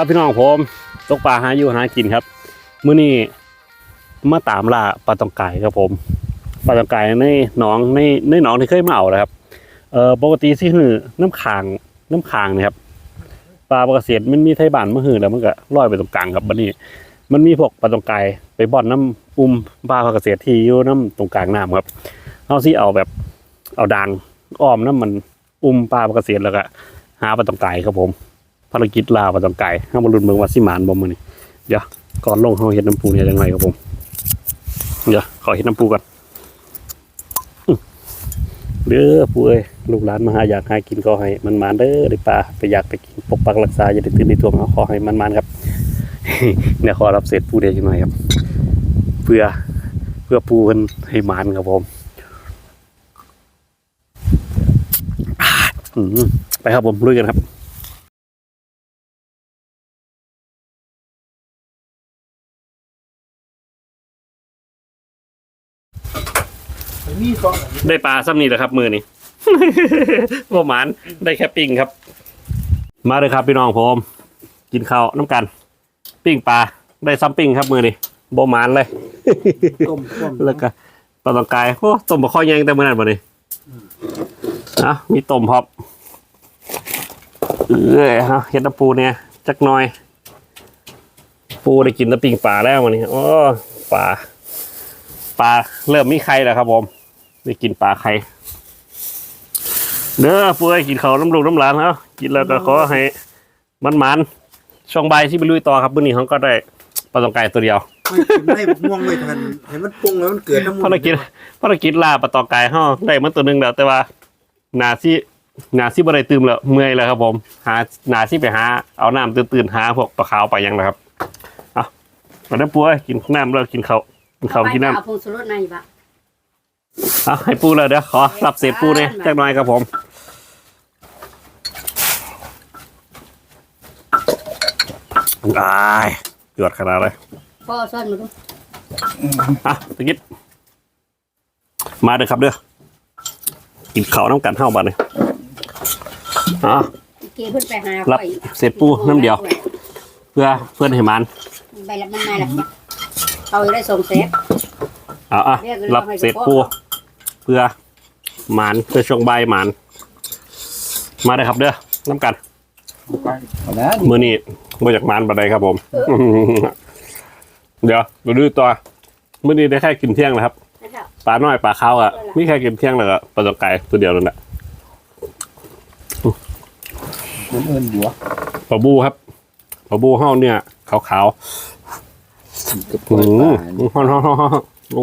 ครับพี่น้องผมตกปลาหาอยู่หากินครับมื้อนี้มาตามล่าปลาตองไก่ครับผมปลาตองไก่ในหนองในในหนองที่เคยมาเอานะครับเอ่อปกติสิหือน้ำขางน้ำขางนะครับปลาปลาเกษตรมันมีไทยบ้านมาหือแล้วมันก็ลอยไปตรงกลางครับบัดนี้มันมีพวกปลาตองไก่ไปบ่อนน้ำอุ้มปลาปลาเกษตรที่อยู่น้ำตรงกลางน้ำครับเอาสิเอาแบบเอาดางอ้อมน้ำมันอุ้มปลาปลาเกษตรแล้วก็หาปลาตองไก่ครับผม ภารกิจลาปลาตองไก่ห้ามาลุ้นเมืองวัดสิมานบ่มือนี้เดี๋ยวก่อนลงเฮาเฮ็ดน้ำปูเนี่ยจังไงครับผมเดี๋ยวขอเฮ็ดน้ำปูก่อนอื้อเด้อปูเอ้ยลูกหลานมาหาอยากหากินก็ให้มันมานเด้อได้ปลาไปอยากไปกินปกปักรักษาอย่าได้ตื่นในตัวเอาขอให้มันมานครับเดี๋ยขอรับเศษปูเดียวจังหน่อยครับ เพื่อเพื่อปูเพิ่นให้มานครับผมไปครับผมลุยกันครับ ได้ปลาซ้ำนี่แหละครับ มือนี้ประมาณได้แค่ปิ้งครับ มาเลยครับพี่น้องผม กินข้าวน้ำกัน ปิ้งปลาได้ซ้ำปิ้งครับ มือนี้บหมานเลยต้มต้มแล้วก็ปลาตองกายโอ้ต้มบะข้อแยงแต่เมื่อนั้นบ่นี่อะมีต้มพร้อมเอ้ยฮะเห็ดน้ำปูเนี่ยจักหน่อย ปูได้กินน้ำปิ้งปลาแล้ววันนี้โอ้ปลาปลาเริ่มมีไข่แล้วครับผม ได้กินปลาไข่เด้อปูให้กินเขาวน้ำลูกน้ำหลานแล้วกินแล้วก็ขอให้มันมันๆช่วงบ่ายที่ไปลุยต่อครับมื้อนี้เขาก็ได้ปลาตองกายตัวเดียวไม่กินไม่ม่วงไม่ทันเห็นมันปรุงแล้วมันเกิดน้ำมันภารกิจภารกิจล่าปลาตองกายเฮาได้มันตัวหนึงแล้ว แต่ว่าหนาซี่หนาซี่บ่ได้ตื่มแล้วเมื่อยแล้วครับ ผม หาหนาซี่ไปหาเอาน้ำตื่นๆหาพวกปลาขาวไปยังนะครับเอามาได้ปูเอ้ยกินน้ำแล้วกินข้าวกินข้าวกินน้เอาผงสุรสในบะำ เอาให้ปูเลยเดี๋ยวขอรับเศษปูเนี่ยจักหน่อยครับผมอายหยดขนาดเลยพ่อซ่อนมาดูอะตะกิดมาเด้อครับเด้อกินข้าวน้ำกันเฮาบัดนี้อะเกเพิ่นไปหารับเสร็จปูน้ำเดียว เพื่อเพื่อนให้มันใบรับน้ำนายหลักเนี่ยเขาจะได้ส่งเซฟเอาอะรับเสร็จปูเพื่อหมานเพื่อช่วงใบหมาน มาได้ครับเด้อน้ำกันเอาละมือนี้มาจากหมานบัดใดครับผม เดี๋ยวมาดูต่อมือนี้ได้แค่กินเที่ยงนะครับปลาน้อยปลาขาวอะมีแค่กินเที่ยงแล้วก็ปลาตองไก่ตัวเดียวนั่นแหละผมเอินอยู่วปลาบูครับปลาบูเฮาเนี่ยขาวๆกับอืปล่อยมห่อนห่อนห่อนห่อนโอ้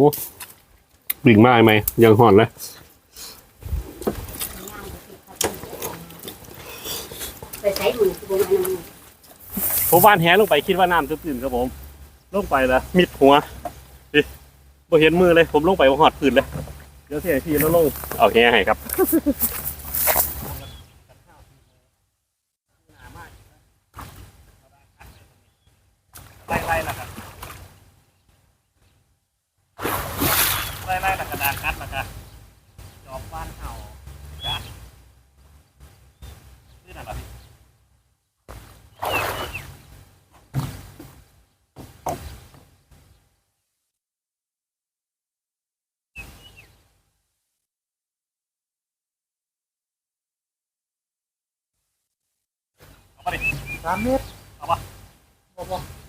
บิ่งมากไหมยังห่อนเลยไปใช้มือคือบ่าน้ำมือผมวานแหลงไปคิดว่าน้ำตื้นครับผม ลงไปแล้วมิดหัวดิบ่เห็นมือเลย ผมลงไปว่าหอดพื้นเลย เดี๋ยวเสียทีแล้วลงเอาแหให้ครับ ไล่ไล่ละครับ ไล่ไล่ละกระดานคัดละกันจอบบ้านเห่าจ้ะนี่น่ะเหรอพี่เอามาดิสามเมตรเอาปะบ่บ่เอา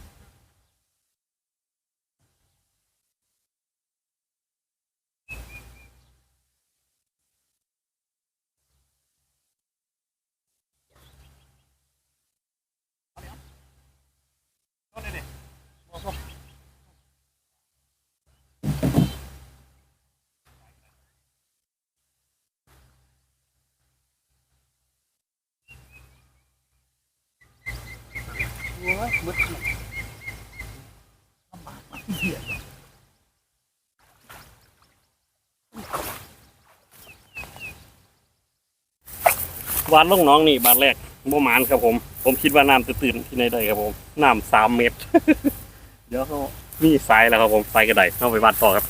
อ้ยมืดวานลงหน้องนี่บาทแรกบ่หมานครับผม ผมคิดว่าน้ำตื่นที่ไหนได้ครับผมน้ำสามเมตร เดี๋ยวเขามีสายแล้วครับผมสายกระไดเข้าไปวาดต่อครับ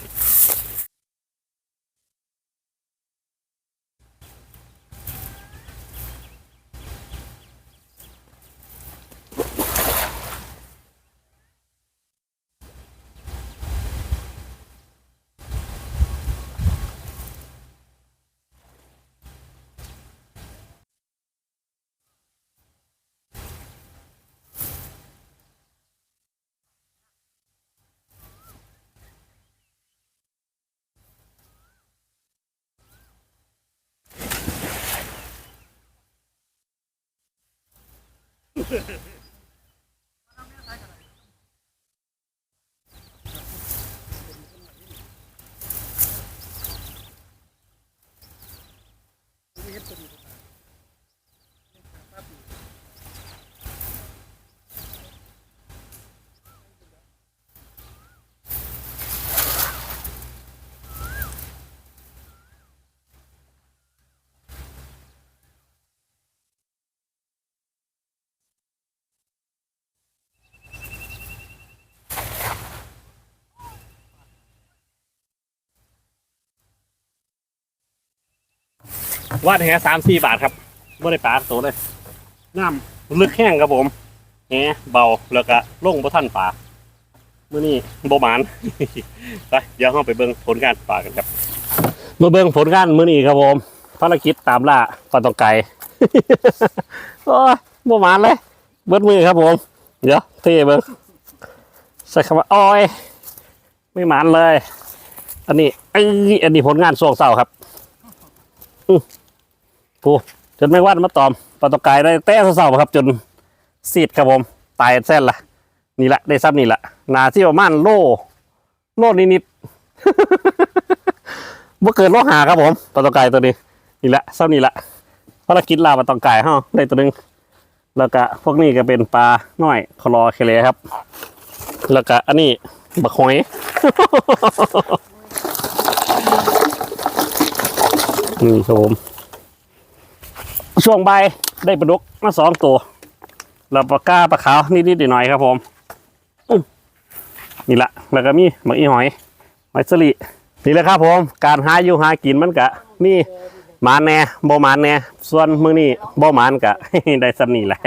Ha ha ha. วาดแหสามสี่บาทครับไม่ได้ปลาโตเลยน้ำลึกแห้งครับผมแหเบาแล้วก็ลงบ่ทันปลามื่อนี้บ่หมานไปเดี๋ยวเราไปเบิ่งผลการปลากันครับมาเบิ่งผลการมื้อนี้ครับผมภารกิจตามล่าปลาตองไก่โอ้ยบ่หมานเลย เบิดมือครับผม เดี๋ยวเทเบิ่งใส่คำว่าอ้อยไม่หมานเลย อันนี้ไอ้ยอันนี้ผลงานส่วงเศร้าครับ กูจนไม่วาดมาตอมปลาตองไก่ได้แต่เศร้าๆครับ จนซีดครับผมตายเส้นละนี่ละได้ซ้ำนี่ละนาที่ประมาณโลโลนิดๆบ่อเกินโลหาครับผมปลาตองไก่ตัวนี้นี่ละซ้ำนี่ละภารกิจลาปลาตองไก่เฮาได้ตัวหนึงแล้วก็พวกนี้ก็เป็นปลาน้อยคลอเคเลครับ แล้วก็อันนี้บักหอยนี่ครับผม ช่วงใบได้ปลาดุกมาสองตัวแล้วปลาก้าปลาขาวนิดๆหน่อยๆครับผมนี่ละแล้วก็มีหมกอีหอยหอยสลินี่แหละครับผม การหาอยู่หากินมันกะมีหมานแน่บ่หมานแน่ส่วนมื้อนี้บ่หมานกะได้สำนีแหละ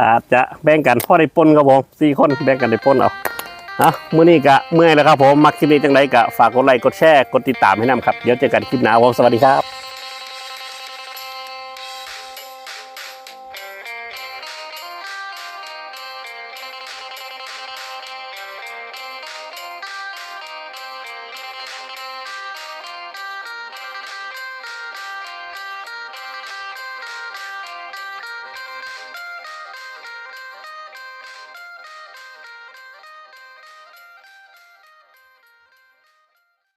อาจจะแบ่งกันพ่อได้ปนครับผมสี่คนแบ่งกันได้ปนเอาอะมื้อนี้กะเมื่อยแล้วครับผมมักคลิปนี้จังไดกะฝากกดไลค์กดแชร์กดติดตามให้นำครับเดี๋ยวเจอกันคลิปหน้าผมสวัสดีครับ